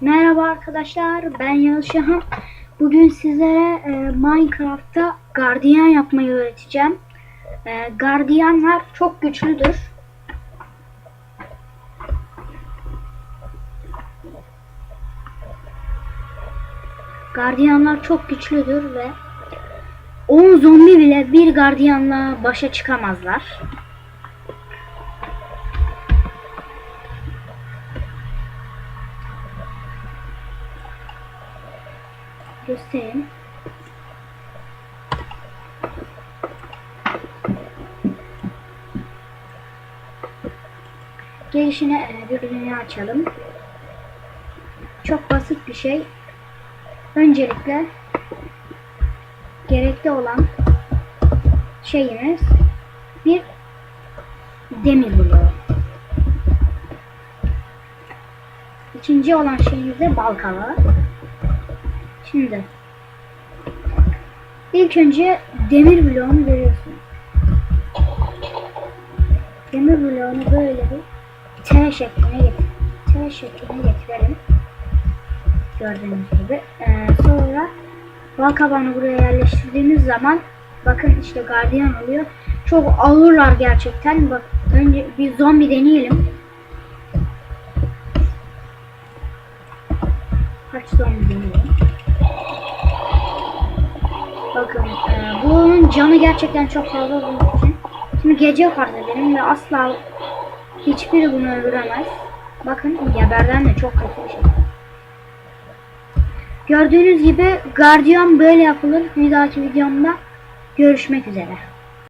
Merhaba arkadaşlar, ben Yağız Şahan. Bugün sizlere e, Minecraft'ta gardiyan yapmayı öğreteceğim. E, gardiyanlar çok güçlüdür. Gardiyanlar çok güçlüdür ve 10 zombi bile bir gardiyanla başa çıkamazlar. Göstereyim. Gelişine e, bir dünya açalım. Çok basit bir şey. Öncelikle gerekli olan şeyimiz bir demir bloğu. İkinci olan şeyimiz de bal kabağı. Şimdi ilk önce demir bloğunu görüyorsunuz. Demir bloğunu böyle bir T şekline getir. T şekline getirelim. Gördüğünüz gibi. Ee, sonra bal kabağını buraya yerleştirdiğimiz zaman bakın işte gardiyan oluyor. Çok ağırlar gerçekten. Bak önce bir zombi deneyelim. Kaç zombi deneyelim. Bakın e, bunun canı gerçekten çok fazla olduğu için. Şimdi gece farz edelim ve asla hiçbiri bunu öldüremez. Bakın geberden de çok kötü bir şey. Gördüğünüz gibi gardiyan böyle yapılır. Bir dahaki videomda görüşmek üzere.